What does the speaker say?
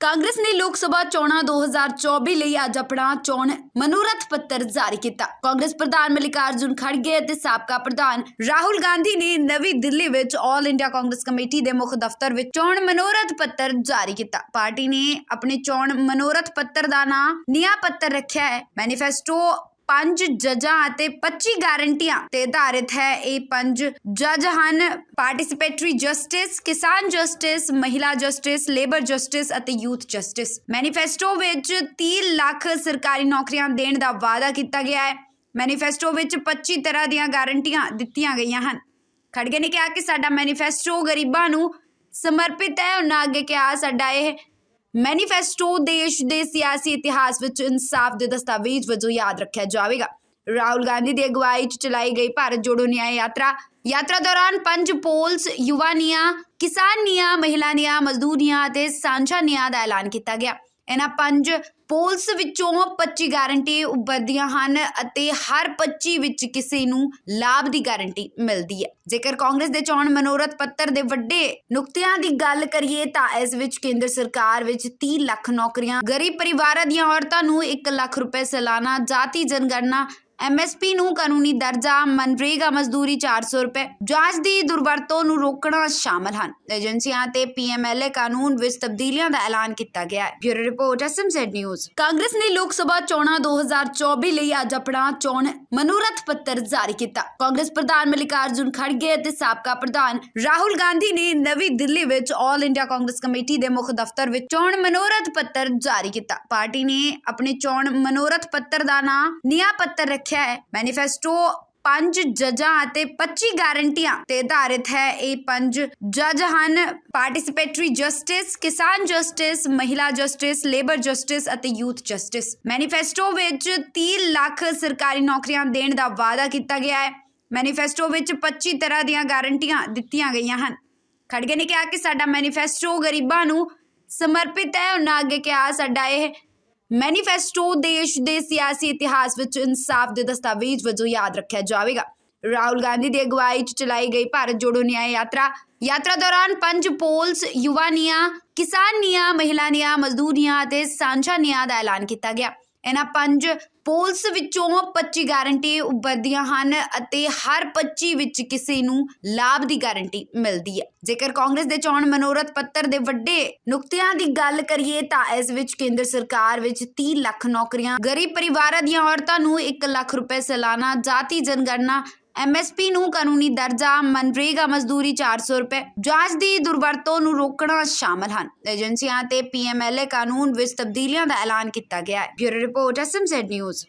ਕਾਂਗਰਸ ਨੇ ਲੋਕ ਸਭਾ ਚੋਣਾਂ 2024 ਲਈ ਅੱਜ ਆਪਣਾ ਚੋਣ ਮਨੋਰਥ ਪੱਤਰ ਜਾਰੀ ਕੀਤਾ। ਕਾਂਗਰਸ ਪ੍ਰਧਾਨ ਮਲਿਕਾਰਜੁਨ ਖੜਗੇ ਅਤੇ ਸਾਬਕਾ ਪ੍ਰਧਾਨ ਰਾਹੁਲ ਗਾਂਧੀ ਨੇ ਨਵੀਂ ਦਿੱਲੀ ਵਿੱਚ ਆਲ ਇੰਡੀਆ ਕਾਂਗਰਸ ਕਮੇਟੀ ਦੇ ਮੁੱਖ ਦਫ਼ਤਰ ਵਿੱਚ ਚੋਣ ਮਨੋਰਥ ਪੱਤਰ ਜਾਰੀ ਕੀਤਾ। ਪਾਰਟੀ ਨੇ ਆਪਣੇ ਚੋਣ ਮਨੋਰਥ ਪੱਤਰ ਦਾ ਨਾਂ ਨਿਆ ਪੱਤਰ ਰੱਖਿਆ ਹੈ। ਮੈਨੀਫੈਸਟੋ ਪੰਜ ਜੱਜਾਂ ਅਤੇ 25 ਗਾਰੰਟੀਆਂ ਤੇ ਆਧਾਰਿਤ ਹੈ। ਇਹ ਪੰਜ ਜੱਜ ਹਨ। ਪਾਰਟਿਸਿਪੇਟਰੀ ਜਸਟਿਸ, ਕਿਸਾਨ ਜਸਟਿਸ, ਮਹਿਲਾ ਜਸਟਿਸ, ਲੇਬਰ ਜਸਟਿਸ ਅਤੇ ਯੂਥ ਜਸਟਿਸ। ਮੈਨੀਫੈਸਟੋ ਵਿੱਚ 30 ਲੱਖ ਸਰਕਾਰੀ ਨੌਕਰੀਆਂ ਦੇਣ ਦਾ ਵਾਅਦਾ ਕੀਤਾ ਗਿਆ ਹੈ। ਮੈਨੀਫੈਸਟੋ ਵਿੱਚ 25 ਤਰ੍ਹਾਂ ਦੀਆਂ ਗਾਰੰਟੀਆਂ ਦਿੱਤੀਆਂ ਗਈਆਂ ਹਨ। ਖੜਗੇ ਨੇ ਕਿਹਾ ਕਿ ਸਾਡਾ ਮੈਨੀਫੈਸਟੋ ਗਰੀਬਾਂ ਨੂੰ ਸਮਰਪਿਤ ਹੈ। ਉਹਨਾਂ ਅੱਗੇ ਕਿਹਾ, ਸਾਡਾ ਇਹ ਮੈਨੀਫੈਸਟੋ ਦੇਸ਼ ਦੇ ਸਿਆਸੀ ਇਤਿਹਾਸ ਵਿੱਚ ਇਨਸਾਫ ਦੇ ਦਸਤਾਵੇਜ਼ ਵਜੋਂ ਯਾਦ ਰੱਖਿਆ ਜਾਵੇਗਾ। ਰਾਹੁਲ ਗਾਂਧੀ ਦੀ ਅਗਵਾਈ 'ਚ ਚਲਾਈ ਗਈ ਭਾਰਤ ਜੋੜੋ ਨਿਆਂ ਯਾਤਰਾ। ਯਾਤਰਾ ਦੌਰਾਨ ਪੰਜ ਪੋਲਸ, ਯੁਵਾ ਨਿਆਂ, ਕਿਸਾਨ ਨਿਆਂ, ਮਹਿਲਾ ਨਿਆਂ, ਮਜ਼ਦੂਰ ਨਿਆਂ ਅਤੇ ਸਾਂਝਾ ਨਿਆਂ ਦਾ ਐਲਾਨ ਕੀਤਾ ਗਿਆ। ਇਹਨਾਂ ਪੰਜ ਪੋਲਸ ਵਿੱਚੋਂ 25 ਗਾਰੰਟੀ ਉੱਭਰਦੀਆਂ ਹਨ ਅਤੇ ਹਰ 25 ਵਿੱਚ ਕਿਸੇ ਨੂੰ ਲਾਭ ਦੀ ਗਾਰੰਟੀ ਮਿਲਦੀ ਹੈ। ਜੇਕਰ ਕਾਂਗਰਸ ਦੇ ਚੋਣ ਮਨੋਰਥ ਪੱਤਰ ਦੇ ਵੱਡੇ ਨੁਕਤਿਆਂ ਦੀ ਗੱਲ ਕਰੀਏ ਤਾਂ ਇਸ ਵਿੱਚ ਕੇਂਦਰ ਸਰਕਾਰ ਵਿੱਚ 30 ਲੱਖ ਨੌਕਰੀਆਂ, ਗਰੀਬ ਪਰਿਵਾਰਾਂ ਦੀਆਂ ਔਰਤਾਂ ਨੂੰ 1 ਲੱਖ ਰੁਪਏ ਸਾਲਾਨਾ, ਜਾਤੀ ਜਨਗਣਨਾ ਐਮਐਸਪੀ ਨੂੰ ਕਾਨੂੰਨੀ ਦਰਜਾ, ਮਨਰੇਗਾ ਮਜ਼ਦੂਰੀ 400 ਰੁਪਏ ਜਾਂਚ ਦੀ ਦੁਰਵਰਤੋਂ ਨੂੰ ਰੋਕਣਾ ਸ਼ਾਮਲ ਹਨ। ਏਜੰਸੀਆਂ ਤੇ ਪੀਐਮਐਲਏ ਕਾਨੂੰਨ ਵਿੱਚ ਤਬਦੀਲੀਆਂ ਦਾ ਐਲਾਨ ਕੀਤਾ ਗਿਆ ਹੈ। Bureau report SMZ news. Congress ਨੇ ਲੋਕ ਸਭਾ ਚੋਣਾਂ 2024 ਲਈ ਅੱਜ ਆਪਣਾ ਚੋਣ ਮਨੋਰਥ ਪੱਤਰ ਜਾਰੀ ਕੀਤਾ। ਕਾਂਗਰਸ ਪ੍ਰਧਾਨ ਮਲਿਕਾਰਜੁਨ ਖੜਗੇ ਅਤੇ ਸਾਬਕਾ ਪ੍ਰਧਾਨ ਰਾਹੁਲ ਗਾਂਧੀ ਨੇ ਨਵੀਂ ਦਿੱਲੀ ਵਿੱਚ ਆਲ ਇੰਡੀਆ ਕਾਂਗਰਸ ਕਮੇਟੀ ਦੇ ਮੁੱਖ ਦਫ਼ਤਰ ਵਿੱਚ ਚੋਣ ਮਨੋਰਥ ਪੱਤਰ ਜਾਰੀ ਕੀਤਾ। ਪਾਰਟੀ ਨੇ ਆਪਣੇ ਚੋਣ ਮਨੋਰਥ ਪੱਤਰ ਦਾ ਨਾਂ, ਨਿਆ ਪੱਤਰ ਰੱਖਿਆ ਹੈ। ਮੈਨੀਫੈਸਟੋ ਪੰਜ ਜੱਜਾਂ ਅਤੇ 25 ਗਾਰੰਟੀਆਂ ਤੇ ਆਧਾਰਿਤ ਹੈ। ਇਹ ਪੰਜ ਜੱਜ ਹਨ। ਪਾਰਟਿਸਿਪੇਟਰੀ ਜਸਟਿਸ ਕਿਸਾਨ ਜਸਟਿਸ ਮਹਿਲਾ ਜਸਟਿਸ ਲੇਬਰ ਜਸਟਿਸ ਅਤੇ ਯੂਥ ਜਸਟਿਸ ਮੈਨੀਫੈਸਟੋ ਵਿੱਚ 30 ਲੱਖ ਸਰਕਾਰੀ ਨੌਕਰੀਆਂ ਦੇਣ ਦਾ ਵਾਅਦਾ ਕੀਤਾ ਗਿਆ ਹੈ। ਮੈਨੀਫੈਸਟੋ ਵਿੱਚ 25 ਤਰ੍ਹਾਂ ਦੀਆਂ ਗਾਰੰਟੀਆਂ ਦਿੱਤੀਆਂ ਗਈਆਂ ਹਨ। ਖੜਗੇ ਨੇ ਕਿਹਾ ਕਿ ਸਾਡਾ ਮੈਨੀਫੈਸਟੋ ਗਰੀਬਾਂ ਨੂੰ ਸਮਰਪਿਤ ਹੈ। ਉਹਨਾਂ ਅੱਗੇ ਕਿਹਾ, ਸਾਡਾ ਇਹ ਮੈਨੀਫੈਸਟੋ ਦੇਸ਼ ਦੇ ਸਿਆਸੀ ਇਤਿਹਾਸ ਵਿੱਚ ਇਨਸਾਫ ਦੇ ਦਸਤਾਵੇਜ਼ ਵਜੋਂ ਯਾਦ ਰੱਖਿਆ ਜਾਵੇਗਾ। ਰਾਹੁਲ ਗਾਂਧੀ ਦੀ ਅਗਵਾਈ 'ਚ ਚਲਾਈ ਗਈ ਭਾਰਤ ਜੋੜੋ ਨਿਆਂ ਯਾਤਰਾ। ਯਾਤਰਾ ਦੌਰਾਨ ਪੰਜ ਪੋਲਸ, ਯੁਵਾ ਨਿਆਂ, ਕਿਸਾਨ ਨਿਆਂ, ਮਹਿਲਾ ਨਿਆਂ, ਮਜ਼ਦੂਰ ਨਿਆਂ ਅਤੇ ਸਾਂਝਾ ਨਿਆਂ ਦਾ ਐਲਾਨ ਕੀਤਾ ਗਿਆ। ਇਹਨਾਂ ਪੰਜ ਪੋਲਸ ਵਿੱਚੋਂ 25 ਗਾਰੰਟੀ ਉੱਭਰਦੀਆਂ ਹਨ ਅਤੇ ਹਰ 25 ਵਿੱਚ ਕਿਸੇ ਨੂੰ ਲਾਭ ਦੀ ਗਾਰੰਟੀ ਮਿਲਦੀ ਹੈ। ਜੇਕਰ ਕਾਂਗਰਸ ਦੇ ਚੋਣ ਮਨੋਰਥ ਪੱਤਰ ਦੇ ਵੱਡੇ ਨੁਕਤਿਆਂ ਦੀ ਗੱਲ ਕਰੀਏ ਤਾਂ ਇਸ ਵਿੱਚ ਕੇਂਦਰ ਸਰਕਾਰ ਵਿੱਚ 30 ਲੱਖ ਨੌਕਰੀਆਂ, ਗਰੀਬ ਪਰਿਵਾਰਾਂ ਦੀਆਂ ਔਰਤਾਂ ਨੂੰ 1 ਲੱਖ ਰੁਪਏ ਸਾਲਾਨਾ, ਜਾਤੀ ਜਨਗਣਨਾ ਐਮਐਸਪੀ ਨੂੰ ਕਾਨੂੰਨੀ ਦਰਜਾ ਮਨਰੇਗਾ ਮਜ਼ਦੂਰੀ 400 ਰੁਪਏ, ਜਾਂਚ ਦੀ ਦੁਰਵਰਤੋਂ ਨੂੰ ਰੋਕਣਾ ਸ਼ਾਮਲ ਹਨ। ਏਜੰਸੀਆਂ ਤੇ ਪੀਐਮਐਲਏ ਕਾਨੂੰਨ ਵਿੱਚ ਤਬਦੀਲੀਆਂ ਦਾ ਐਲਾਨ ਕੀਤਾ ਗਿਆ ਹੈ। Bureau report SMZ news.